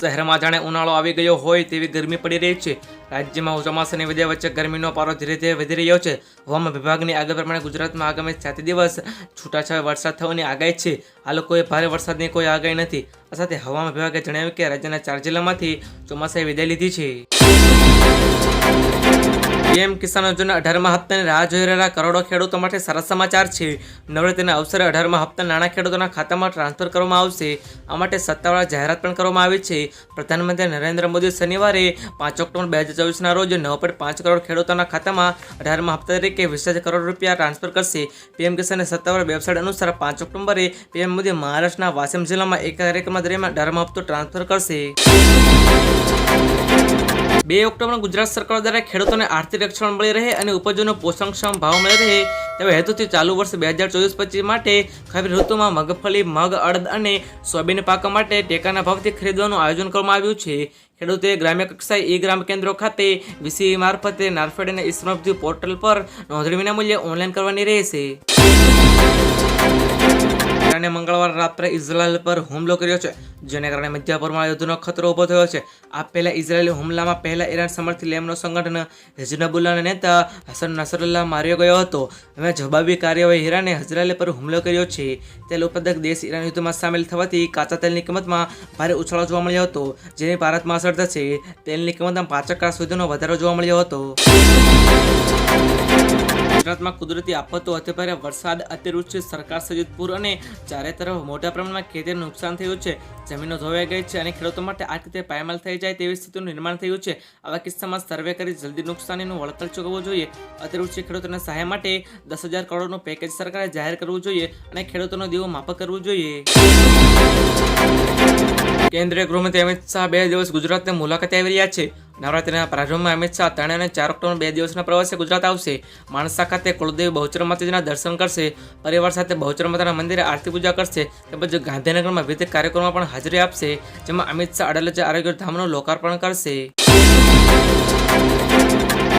શહેરમાં જાણે ઉનાળો આવી ગયો હોય તેવી ગરમી પડી રહી છે. રાજ્યમાં ચોમાસાની વધ્યા વચ્ચે ગરમીનો પારો ધીરે ધીરે વધી રહ્યો છે. હવામાન વિભાગની આગાહી પ્રમાણે ગુજરાતમાં આગામી સાત દિવસ છૂટાછવાયા વરસાદ થવાની આગાહી છે. આ લોકોએ ભારે વરસાદની કોઈ આગાહી નથી. આ સાથે હવામાન વિભાગે જણાવ્યું કે રાજ્યના ચાર જિલ્લામાંથી ચોમાસાએ વિદાય લીધી છે. પીએમ કિસાન યોજના અઢારમા હપ્તાની રાહ જોઈ રહેલા કરોડો ખેડૂતો માટે સારા સમાચાર છે. નવરાત્રીના અવસરે અઢારમા હપ્તા નાણાં ખેડૂતોના ખાતામાં ટ્રાન્સફર કરવામાં આવશે. આ માટે સત્તાવાર જાહેરાત પણ કરવામાં આવી છે. પ્રધાનમંત્રી નરેન્દ્ર મોદી શનિવારે પાંચ ઓક્ટોબર બે હજાર ચોવીસના રોજ નવ પોઈન્ટ પાંચ કરોડ ખેડૂતોના ખાતામાં અઢારમા હપ્તા તરીકે વીસ કરોડ રૂપિયા ટ્રાન્સફર કરશે. પીએમ કિસાનની સત્તાવાર વેબસાઇટ અનુસાર પાંચ ઓક્ટોબરે પીએમ મોદી મહારાષ્ટ્રના વાસીમ જિલ્લામાં એક કાર્યક્રમ દરમિયાન અઢારમા હપ્તો ટ્રાન્સફર કરશે. બે ઓક્ટોબર ગુજરાત સરકાર દ્વારા ખેડૂતોને આર્થિક રક્ષણ મળી રહે અને ઉપજોનો પોષણક્ષમ ભાવ મળી રહે તેવા હેતુથી ચાલુ વર્ષ બે હજાર ચોવીસ પચીસ માટે ખરીફ ઋતુમાં મગફળી, મગ, અડદ અને સોયાબીન પાક માટે ટેકાના ભાવથી ખરીદવાનું આયોજન કરવામાં આવ્યું છે. ખેડૂતોએ ગ્રામ્ય કક્ષાએ ઈ ગ્રામ કેન્દ્રો ખાતે વીસી મારફતે નારફેડ અને ઇસ્મૃતિ પોર્ટલ પર નોંધણી વિનામૂલ્યે ઓનલાઈન કરવાની રહેશે. ઈરાને મંગળવાર રાત્રે ઇઝરાયલ પર હુમલો કર્યો છે, જેને કારણે મધ્ય યુદ્ધનો ખતરો ઊભો થયો છે. આ પહેલા ઇઝરાયેલી હુમલામાં પહેલા ઈરાન સમર્થિત લેમનો સંગઠન હિઝનબુલ્લાના નેતા હસન નસરુલ્લાહ માર્યો ગયો હતો. હવે જવાબી કાર્યવાહી ઈરાને ઇઝરાયલ પર હુમલો કર્યો છે. તેલ ઉત્પાદક દેશ ઈરાન યુદ્ધમાં સામેલ થવાથી કાચા તેલની કિંમતમાં ભારે ઉછાળો જોવા મળ્યો હતો, જેની ભારતમાં અસર થશે. તેલની કિંમતમાં પાંચ ટકા સુધીનો વધારો જોવા મળ્યો હતો. ગુજરાતમાં કુદરતી આફતો અતિભારે વરસાદ અતિવૃષ્ટિ, સરકાર સહિત પૂર અને ચારે તરફ મોટા પ્રમાણમાં ખેતીને નુકસાન થયું છે. જમીનો ધોવાઈ ગઈ છે અને ખેડૂતો માટે આ રીતે પાયમાલ થઈ જાય તેવી સ્થિતિનું નિર્માણ થયું છે. આવા કિસ્સામાં સર્વે કરી જલ્દી નુકસાનીનું વળતર ચૂકવવું જોઈએ. અતિવૃષ્ટિ ખેડૂતોને સહાય માટે દસ હજાર કરોડનું પેકેજ સરકારે જાહેર કરવું જોઈએ અને ખેડૂતોનો દીવો માફક કરવું જોઈએ. કેન્દ્રીય ગૃહમંત્રી અમિત શાહ બે દિવસ ગુજરાતની મુલાકાતે આવી રહ્યા છે. નવરાત્રિના પ્રારંભમાં અમિત શાહ ત્રણ અને ચાર ઓક્ટોબર બે દિવસના પ્રવાસે ગુજરાત આવશે. માણસા ખાતે કુળદેવી બહુચર માતાજીના દર્શન કરશે. પરિવાર સાથે બહુચર માતાના મંદિરે આરતી પૂજા કરશે. તેમજ ગાંધીનગરમાં વિવિધ કાર્યક્રમોમાં પણ હાજરી આપશે, જેમાં અમિત શાહ અડાલજ આરોગ્ય ધામનું લોકાર્પણ કરશે.